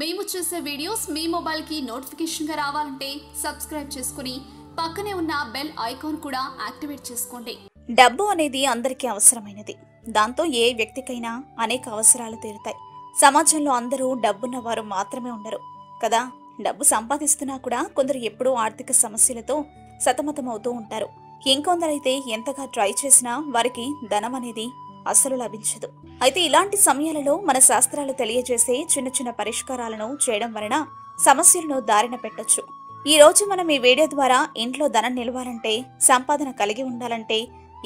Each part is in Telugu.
మేము చేసే వీడియోస్ మీ మొబైల్కి నోటిఫికేషన్గా రావాలంటే సబ్స్క్రైబ్ చేసుకుని పక్కనే ఉన్న బెల్ ఐకాన్ కూడా యాక్టివేట్ చేసుకోండి. డబ్బు అనేది అందరికీ అవసరమైనది. దాంతో ఏ వ్యక్తికైనా అనేక అవసరాలు తీరుతాయి. సమాజంలో అందరూ డబ్బున్న వారు మాత్రమే ఉండరు కదా? డబ్బు సంపాదిస్తున్నా కూడా కొందరు ఎప్పుడూ ఆర్థిక సమస్యలతో సతమతమవుతూ ఉంటారు. ఇంకొందరైతే ఎంతగా ట్రై చేసినా వారికి ధనం అనేది అసలు లభించదు. అయితే ఇలాంటి సమయాలలో మన శాస్త్రాలు తెలియజేసే చిన్న చిన్న పరిష్కారాలను చేయడం వలన సమస్యలను దారిన పెట్టొచ్చు. ఈ రోజు మనం ఈ వీడియో ద్వారా ఇంట్లో ధనం నిలవాలంటే సంపాదన కలిగి ఉండాలంటే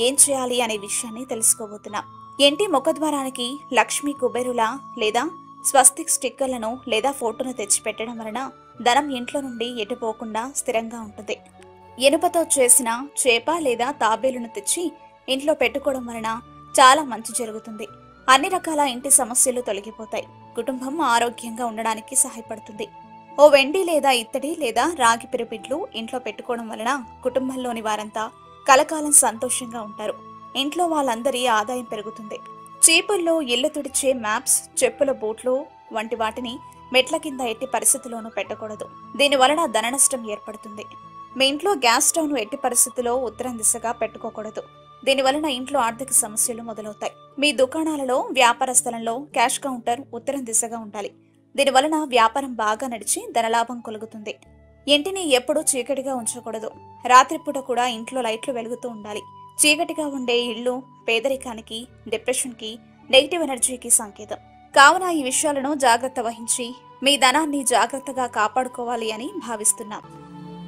ఏం చేయాలి అనే విషయాన్ని తెలుసుకోబోతున్నాం. ఇంటి ముఖద్వారానికి లక్ష్మీ కుబేరుల లేదా స్వస్తిక్ స్టిక్కర్లను లేదా ఫోటోను తెచ్చిపెట్టడం వలన ధనం ఇంట్లో నుండి ఎటుపోకుండా స్థిరంగా ఉంటుంది? ఎనుపతో చేసిన చేప లేదా తాబేలును తెచ్చి ఇంట్లో పెట్టుకోవడం వలన చాలా మంచి జరుగుతుంది. అన్ని రకాల ఇంటి సమస్యలు తొలగిపోతాయి. కుటుంబం ఆరోగ్యంగా ఉండడానికి సహాయపడుతుంది. ఓ వెండి లేదా ఇత్తడి లేదా రాగి పిరమిడ్లు ఇంట్లో పెట్టుకోవడం వలన కుటుంబంలోని వారంతా కలకాలం సంతోషంగా ఉంటారు. ఇంట్లో వాళ్ళందరి ఆదాయం పెరుగుతుంది. చీపుల్లో ఇల్లు తుడిచే మ్యాప్స్ చెప్పుల బూట్లు వంటి వాటిని మెట్ల కింద ఎట్టి పరిస్థితిలోనూ పెట్టకూడదు. దీని వలన ధన నష్టం ఏర్పడుతుంది. మీ ఇంట్లో గ్యాస్ స్టవ్ను ఎట్టి పరిస్థితిలో ఉత్తరం దిశగా పెట్టుకోకూడదు. దీని వలన ఇంట్లో ఆర్థిక సమస్యలు మొదలవుతాయి. మీ దుకాణాలలో వ్యాపార స్థలంలో క్యాష్ కౌంటర్ ఉత్తరం దిశగా ఉండాలి. దీని వలన వ్యాపారం బాగా నడిచి ధనలాభం కలుగుతుంది. ఇంటిని ఎప్పుడూ చీకటిగా ఉంచకూడదు. రాత్రిపూట కూడా ఇంట్లో లైట్లు వెలుగుతూ ఉండాలి. చీకటిగా ఉండే ఇళ్ళు పేదరికానికి డిప్రెషన్కి నెగిటివ్ ఎనర్జీకి సంకేతం. కావున ఈ విషయాలను జాగ్రత్త వహించి మీ ధనాన్ని జాగ్రత్తగా కాపాడుకోవాలి అని భావిస్తున్నాం.